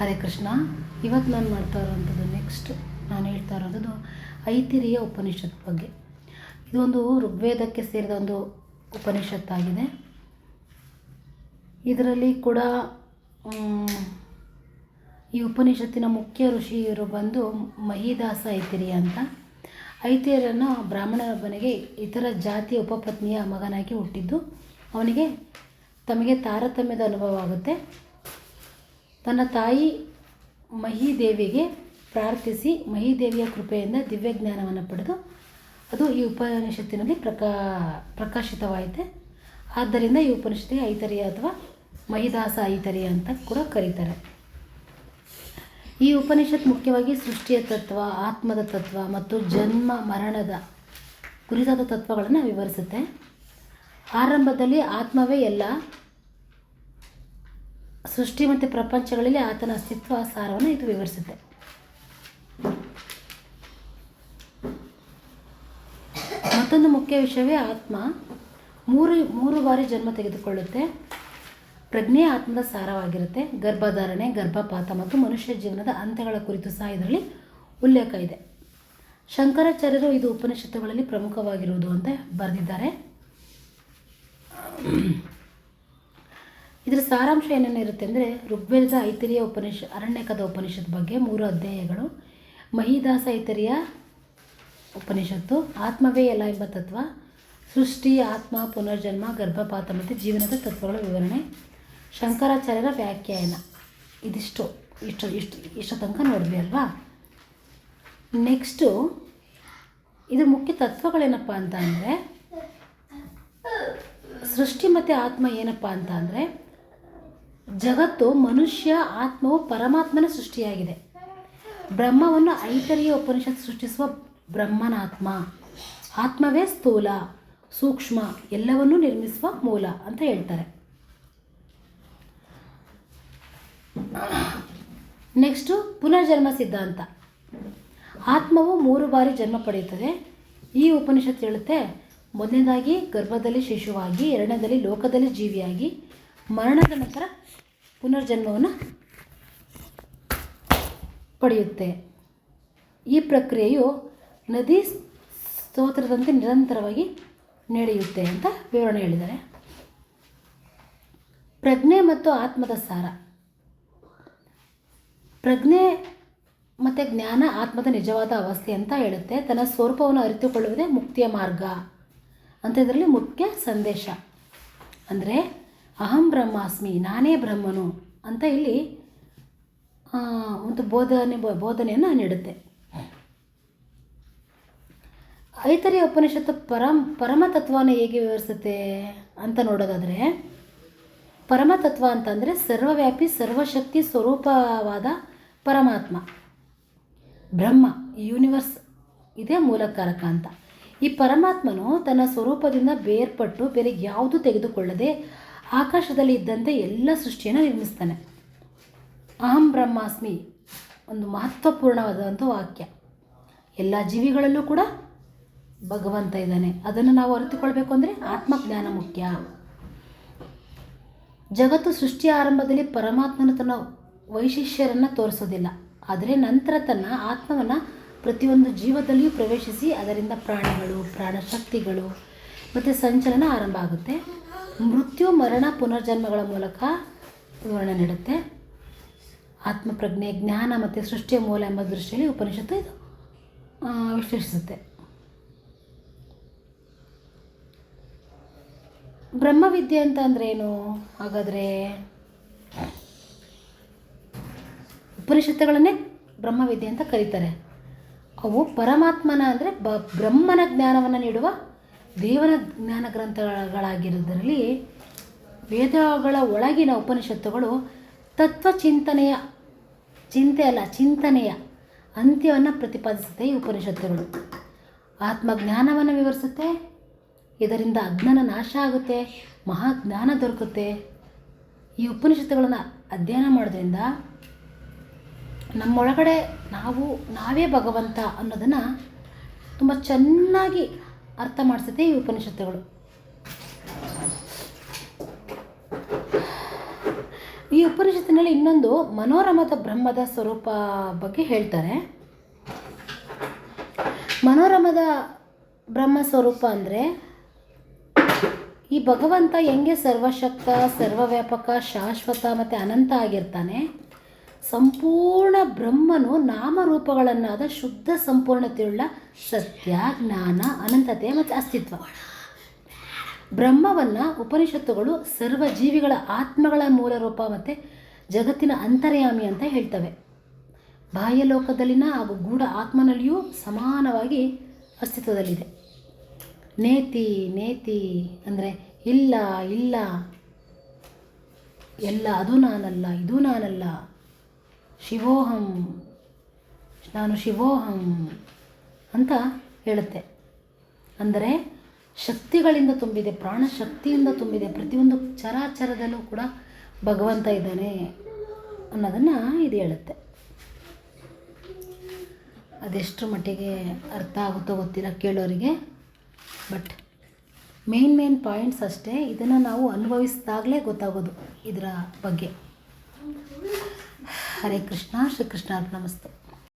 ಹರೇ ಕೃಷ್ಣ ಇವತ್ತು ನಾನು ಮಾಡ್ತಾ ಇರೋವಂಥದ್ದು ನೆಕ್ಸ್ಟ್ ನಾನು ಹೇಳ್ತಾ ಇರೋದು ಐತಿರಿಯ ಉಪನಿಷತ್ ಬಗ್ಗೆ. ಇದೊಂದು ಋಗ್ವೇದಕ್ಕೆ ಸೇರಿದ ಒಂದು ಉಪನಿಷತ್ತಾಗಿದೆ. ಇದರಲ್ಲಿ ಕೂಡ ಈ ಉಪನಿಷತ್ತಿನ ಮುಖ್ಯ ಋಷಿಯರು ಬಂದು ಮಹಿದಾಸ ಐತಿರಿಯ ಅಂತ. ಐತಿರಿಯನ್ನು ಮನೆಗೆ ಇತರ ಜಾತಿಯ ಉಪಪತ್ನಿಯ ಮಗನಾಗಿ ಹುಟ್ಟಿದ್ದು. ಅವನಿಗೆ ತಮಗೆ ತಾರತಮ್ಯದ ಅನುಭವ ಆಗುತ್ತೆ. ತನ್ನ ತಾಯಿ ಮಹಿದೇವಿಗೆ ಪ್ರಾರ್ಥಿಸಿ ಮಹಿದೇವಿಯ ಕೃಪೆಯಿಂದ ದಿವ್ಯಜ್ಞಾನವನ್ನು ಪಡೆದು ಅದು ಈ ಉಪನಿಷತ್ತಿನಲ್ಲಿ ಪ್ರಕಾ, ಪ್ರಕಾಶಿತವಾಯಿತೆ. ಆದ್ದರಿಂದ ಈ ಉಪನಿಷತ್ತಿಗೆ ಐತರಿಯ ಅಥವಾ ಮಹಿದಾಸ ಐತರಿಯ ಅಂತ ಕೂಡ ಕರೀತಾರೆ. ಈ ಉಪನಿಷತ್ ಮುಖ್ಯವಾಗಿ ಸೃಷ್ಟಿಯ ತತ್ವ, ಆತ್ಮದ ತತ್ವ ಮತ್ತು ಜನ್ಮ, ಮರಣದ ಕುರಿತಾದ ತತ್ವಗಳನ್ನು ವಿವರಿಸುತ್ತೆ. ಆರಂಭದಲ್ಲಿ ಆತ್ಮವೇ ಎಲ್ಲ ಸೃಷ್ಟಿ ಮತ್ತು ಪ್ರಪಂಚಗಳಲ್ಲಿ ಆತನ ಅಸ್ತಿತ್ವ, ಸಾರವನ್ನು ಇದು ವಿವರಿಸುತ್ತೆ. ಮತ್ತೊಂದು ಮುಖ್ಯ ವಿಷಯವೇ ಆತ್ಮ. ಮೂರು ಮೂರು ಬಾರಿ ಜನ್ಮ ತೆಗೆದುಕೊಳ್ಳುತ್ತೆ. ಪ್ರಜ್ಞೆ ಆತ್ಮದ ಸಾರವಾಗಿರುತ್ತೆ. ಗರ್ಭಧಾರಣೆ, ಗರ್ಭಪಾತ ಮತ್ತು ಮನುಷ್ಯ ಜೀವನದ ಅಂತ್ಯಗಳ ಕುರಿತು ಸಹ ಇದರಲ್ಲಿ ಉಲ್ಲೇಖ ಇದೆ. ಶಂಕರಾಚಾರ್ಯರು ಇದು ಉಪನಿಷತ್ತುಗಳಲ್ಲಿ ಪ್ರಮುಖವಾಗಿರುವುದು ಅಂತ ಬರೆದಿದ್ದಾರೆ. ಇದರ ಸಾರಾಂಶ ಏನೇನಿರುತ್ತೆ ಅಂದರೆ ಋಗ್ವೇದ ಐತರಿಯ ಉಪನಿಷ, ಅರಣ್ಯಕದ ಉಪನಿಷತ್ ಬಗ್ಗೆ ಮೂರು ಅಧ್ಯಾಯಗಳು. ಮಹಿದಾಸ ಐತರಿಯ ಉಪನಿಷತ್ತು, ಆತ್ಮವೇ ಎಲ್ಲ ಎಂಬ ತತ್ವ, ಸೃಷ್ಟಿ, ಆತ್ಮ, ಪುನರ್ಜನ್ಮ, ಗರ್ಭಪಾತ ಮತ್ತು ಜೀವನದ ತತ್ವಗಳ ವಿವರಣೆ, ಶಂಕರಾಚಾರ್ಯರ ವ್ಯಾಖ್ಯಾನ. ಇದಿಷ್ಟು, ಇಷ್ಟು ಇಷ್ಟು ಇಷ್ಟು ತನಕ ನೋಡಿದ್ವಿ ಅಲ್ವಾ? ನೆಕ್ಸ್ಟು ಇದು ಮುಖ್ಯ ತತ್ವಗಳೇನಪ್ಪ ಅಂತ ಅಂದರೆ, ಸೃಷ್ಟಿ ಮತ್ತು ಆತ್ಮ ಏನಪ್ಪ ಅಂತ ಅಂದರೆ ಜಗತ್ತು ಮನುಷ್ಯ, ಆತ್ಮವು ಪರಮಾತ್ಮನ ಸೃಷ್ಟಿಯಾಗಿದೆ. ಬ್ರಹ್ಮವನ್ನು ಐತರಿಯ ಉಪನಿಷತ್ ಸೃಷ್ಟಿಸುವ ಬ್ರಹ್ಮನಾತ್ಮ. ಆತ್ಮವೇ ಸ್ಥೂಲ, ಸೂಕ್ಷ್ಮ, ಎಲ್ಲವನ್ನೂ ನಿರ್ಮಿಸುವ ಮೂಲ ಅಂತ ಹೇಳ್ತಾರೆ. ನೆಕ್ಸ್ಟು ಪುನರ್ಜನ್ಮ ಸಿದ್ಧಾಂತ. ಆತ್ಮವು ಮೂರು ಬಾರಿ ಜನ್ಮ ಪಡೆಯುತ್ತದೆ. ಈ ಉಪನಿಷತ್ತು ಹೇಳುತ್ತೆ, ಮೊದಲನೇದಾಗಿ ಗರ್ಭದಲ್ಲಿ ಶಿಶುವಾಗಿ ಎರಡನೇದಲ್ಲಿ ಲೋಕದಲ್ಲಿ ಜೀವಿಯಾಗಿ ಮರಣದ ನಂತರ ಪುನರ್ಜನ್ಮವನ್ನು ಪಡೆಯುತ್ತೆ. ಈ ಪ್ರಕ್ರಿಯೆಯು ನದಿ ಸ್ತೋತ್ರದಂತೆ ನಿರಂತರವಾಗಿ ನಡೆಯುತ್ತೆ ಅಂತ ವಿವರಣೆ ಹೇಳಿದ್ದಾರೆ. ಪ್ರಜ್ಞೆ ಮತ್ತು ಆತ್ಮದ ಸಾರ. ಪ್ರಜ್ಞೆ ಮತ್ತು ಜ್ಞಾನ ಆತ್ಮದ ನಿಜವಾದ ಅವಸ್ಥೆ ಅಂತ ಹೇಳುತ್ತೆ. ತನ್ನ ಸ್ವರೂಪವನ್ನು ಅರಿತುಕೊಳ್ಳುವುದೇ ಮುಕ್ತಿಯ ಮಾರ್ಗ. ಅಂತ ಇದರಲ್ಲಿ ಮುಖ್ಯ ಸಂದೇಶ. ಅಂದರೆ ಅಹಂ ಬ್ರಹ್ಮಾಸ್ಮಿ, ನಾನೇ ಬ್ರಹ್ಮನು ಅಂತ ಇಲ್ಲಿ ಒಂದು ಬೋಧನೆ, ಬೋಧನೆಯನ್ನು ನೀಡುತ್ತೆ. ಐತರಿ ಉಪನಿಷತ್ತು ಪರಂ ಪರಮತತ್ವನ ಹೇಗೆ ವಿವರಿಸುತ್ತೆ? ಅಂತ ನೋಡೋದಾದರೆ ಪರಮತತ್ವ ಅಂತಂದರೆ ಸರ್ವವ್ಯಾಪಿ, ಸರ್ವಶಕ್ತಿ ಸ್ವರೂಪವಾದ ಪರಮಾತ್ಮ. ಬ್ರಹ್ಮ ಯೂನಿವರ್ಸ್ ಇದೇ ಮೂಲಕಾರಕ ಅಂತ. ಈ ಪರಮಾತ್ಮನು ತನ್ನ ಸ್ವರೂಪದಿಂದ ಬೇರ್ಪಟ್ಟು, ಬೇರೆ ಯಾವುದು ತೆಗೆದುಕೊಳ್ಳದೆ ಆಕಾಶದಲ್ಲಿ ಇದ್ದಂತೆ ಎಲ್ಲ ಸೃಷ್ಟಿಯನ್ನು ನಿರ್ಮಿಸ್ತಾನೆ. ಅಹಂ ಬ್ರಹ್ಮಾಸ್ಮಿ ಒಂದು ಮಹತ್ವಪೂರ್ಣವಾದಂಥ ವಾಕ್ಯ. ಎಲ್ಲ ಜೀವಿಗಳಲ್ಲೂ ಕೂಡ ಭಗವಂತ ಇದ್ದಾನೆ. ಅದನ್ನು ನಾವು ಅರಿತುಕೊಳ್ಬೇಕು ಅಂದರೆ ಆತ್ಮಜ್ಞಾನ ಮುಖ್ಯ. ಜಗತ್ತು ಸೃಷ್ಟಿ ಆರಂಭದಲ್ಲಿ ಪರಮಾತ್ಮನ ತನ್ನ ವೈಶಿಷ್ಯರನ್ನು ತೋರಿಸೋದಿಲ್ಲ. ಆದರೆ ನಂತರ ತನ್ನ ಆತ್ಮವನ್ನು ಪ್ರತಿಯೊಂದು ಜೀವದಲ್ಲಿಯೂ ಪ್ರವೇಶಿಸಿ ಅದರಿಂದ ಪ್ರಾಣಿಗಳು, ಪ್ರಾಣಶಕ್ತಿಗಳು ಮತ್ತು ಸಂಚಲನ ಆರಂಭ ಆಗುತ್ತೆ. ಮೃತ್ಯು, ಮರಣ, ಪುನರ್ಜನ್ಮಗಳ ಮೂಲಕ ವಿವರಣೆ ನೀಡುತ್ತೆ. ಆತ್ಮಪ್ರಜ್ಞೆ, ಜ್ಞಾನ ಮತ್ತು ಸೃಷ್ಟಿಯ ಮೂಲ ಎಂಬ ದೃಷ್ಟಿಯಲ್ಲಿ ಉಪನಿಷತ್ತು ಇದು ವಿಶ್ಲೇಷಿಸುತ್ತೆ. ಬ್ರಹ್ಮವಿದ್ಯೆ ಅಂತ ಅಂದ್ರೆ ಏನು? ಹಾಗಾದರೆ ಉಪನಿಷತ್ತುಗಳನ್ನೇ ಬ್ರಹ್ಮವಿದ್ಯೆ ಅಂತ ಕರೀತಾರೆ. ಅವು ಪರಮಾತ್ಮನ ಅಂದರೆ ಬ ಬ್ರಹ್ಮನ ಜ್ಞಾನವನ್ನು ನೀಡುವ ದೇವರ ಜ್ಞಾನ ಗ್ರಂಥಗಳಾಗಿರುವುದರಲ್ಲಿ ವೇದಗಳ ಒಳಗಿನ ಉಪನಿಷತ್ತುಗಳು ತತ್ವ ಚಿಂತನೆಯ ಚಿಂತೆ ಅಲ್ಲ, ಚಿಂತನೆಯ ಅಂತ್ಯವನ್ನು ಪ್ರತಿಪಾದಿಸುತ್ತೆ ಈ ಉಪನಿಷತ್ತುಗಳು. ಆತ್ಮಜ್ಞಾನವನ್ನು ವಿವರಿಸುತ್ತೆ, ಇದರಿಂದ ಅಜ್ಞಾನ ನಾಶ ಆಗುತ್ತೆ ಮಹಾಜ್ಞಾನ ದೊರಕುತ್ತೆ. ಈ ಉಪನಿಷತ್ತುಗಳನ್ನು ಅಧ್ಯಯನ ಮಾಡೋದ್ರಿಂದ ನಮ್ಮೊಳಗಡೆ ನಾವು ನಾವೇ ಭಗವಂತ ಅನ್ನೋದನ್ನು ತುಂಬ ಚೆನ್ನಾಗಿ ಅರ್ಥ ಮಾಡಿಸುತ್ತೆ ಈ ಉಪನಿಷತ್ತುಗಳು. ಈ ಉಪನಿಷತ್ತಿನಲ್ಲಿ ಇನ್ನೊಂದು ಮನೋರಮದ ಬ್ರಹ್ಮದ ಸ್ವರೂಪ ಬಗ್ಗೆ ಹೇಳ್ತಾರೆ. ಮನೋರಮದ ಬ್ರಹ್ಮ ಸ್ವರೂಪ ಅಂದರೆ ಈ ಭಗವಂತ ಹೆಂಗೆ ಸರ್ವಶಕ್ತ, ಸರ್ವವ್ಯಾಪಕ, ಶಾಶ್ವತ ಮತ್ತು ಅನಂತ ಆಗಿರ್ತಾನೆ. ಸಂಪೂರ್ಣ ಬ್ರಹ್ಮನು ನಾಮರೂಪಗಳನ್ನಾದ ಶುದ್ಧ ಸಂಪೂರ್ಣತೆಯುಳ್ಳ ಸತ್ಯ, ಜ್ಞಾನ, ಅನಂತತೆ ಮತ್ತು ಅಸ್ತಿತ್ವ. ಬ್ರಹ್ಮವನ್ನು ಉಪನಿಷತ್ತುಗಳು ಸರ್ವ ಜೀವಿಗಳ ಆತ್ಮಗಳ ಮೂಲ ರೂಪ ಮತ್ತು ಜಗತ್ತಿನ ಅಂತರ್ಯಾಮಿ ಅಂತ ಹೇಳ್ತವೆ. ಬಾಹ್ಯಲೋಕದಲ್ಲಿನ ಹಾಗೂ ಗೂಢ ಆತ್ಮನಲ್ಲಿಯೂ ಸಮಾನವಾಗಿ ಅಸ್ತಿತ್ವದಲ್ಲಿದೆ. ನೇತಿ ನೇತಿ ಅಂದರೆ ಇಲ್ಲ ಇಲ್ಲ. ಎಲ್ಲ ಅದು ನಾನಲ್ಲ, ಇದು ನಾನಲ್ಲ. ಶಿವೋಹಂ, ನಾನು ಶಿವೋಹಂ ಅಂತ ಹೇಳುತ್ತೆ. ಅಂದರೆ ಶಕ್ತಿಗಳಿಂದ ತುಂಬಿದೆ ಪ್ರಾಣ ಶಕ್ತಿಯಿಂದ ತುಂಬಿದೆ, ಪ್ರತಿಯೊಂದು ಚರಾಚರದಲ್ಲೂ ಕೂಡ ಭಗವಂತ ಇದ್ದಾನೆ ಅನ್ನೋದನ್ನು ಇದು ಹೇಳುತ್ತೆ. ಅದೆಷ್ಟು ಮಟ್ಟಿಗೆ ಅರ್ಥ ಆಗುತ್ತೋ ಗೊತ್ತಿಲ್ಲ ಕೇಳೋರಿಗೆ, ಬಟ್ ಮೇನ್ ಮೇನ್ ಪಾಯಿಂಟ್ಸ್ ಅಷ್ಟೇ. ಇದನ್ನು ನಾವು ಅನುಭವಿಸಿದಾಗಲೇ ಗೊತ್ತಾಗೋದು ಇದರ ಬಗ್ಗೆ. ಹರೇ ಕೃಷ್ಣ ಶ್ರೀಕೃಷ್ಣ ನಮಸ್ತೆ